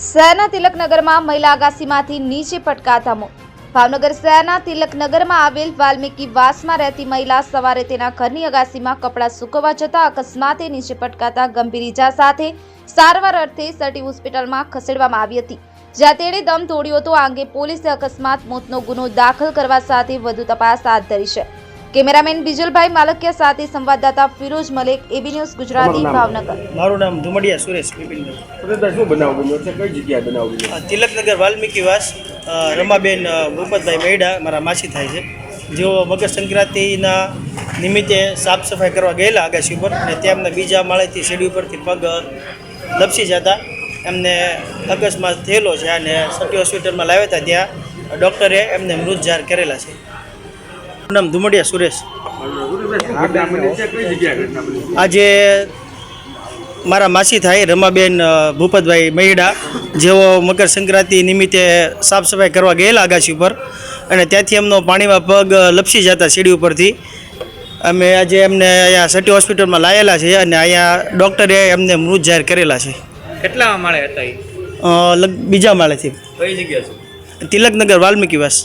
શહેરના તિલકનગરમાં મહિલા અગાસીમાંથી નીચે પટકાતા મોત ભાવનગર શહેરના તિલકનગરમાં આવેલ વાલ્મીકી વાસમાં રહેતી મહિલા સવારે તેના ઘરની અગાસીમાં કપડાં સૂકવવા જતા અકસ્માતે નીચે પટકાતા ગંભીર ઈજા સાથે સારવાર અર્થે સટી હોસ્પિટલમાં ખસેડવામાં આવી હતી. જ્યાં તેણે દમ તોડ્યો હતો, આ અંગે પોલીસે અકસ્માત, મોતનો ગુનો દાખલ કરવા સાથે વધુ તપાસ હાથ ધરી છે. કેમેરામેન બિજલભાઈ માલકિયા સાથે સંવાદદાતા ફિરોજ મલેક એબી ન્યૂઝ ગુજરાતી ભાવનગર. મારું નામ ધુમડિયા સુરેશ સુરેશભાઈ શું બનાવ બન્યો છે? કઈ જગ્યાએ બનાવ બન્યો તિલકનગર વાલ્મીકી વાસ રમાબેન ભૂપતભાઈ મૈડા મારા માસી થાય છે. જેઓ મકર સંક્રાંતિના નિમિત્તે સાફ સફાઈ કરવા ગયેલા આગાશી ઉપર અને તેમને બીજા માળેથી સીડી ઉપરથી પગ લપસી જતા એમને અકસ્માત થયેલો છે અને સટી હોસ્પિટલમાં લાવ્યા હતા. ત્યાં ડૉક્ટરે એમને મૃત જાહેર કરેલા છે. નામ ધુમડિયા સુરેશ. આજે મારા માસી થાય રમાબેન ભૂપતભાઈ મહિડા જેઓ મકર સંક્રાંતિ નિમિત્તે સાફ સફાઈ કરવા ગયેલા આગાશી ઉપર. અને ત્યાંથી એમનો પાણીમાં પગ લપસી જતા સીડી ઉપરથી. અમે આજે એમને અહીંયા સટી હોસ્પિટલમાં લાયેલા છે અને અહીંયા ડૉક્ટરે એમને મૃત જાહેર કરેલા છે. કેટલા માળે હતા બીજા માળેથી. કઈ જગ્યા છે? તિલકનગર વાલ્મીકીવાસ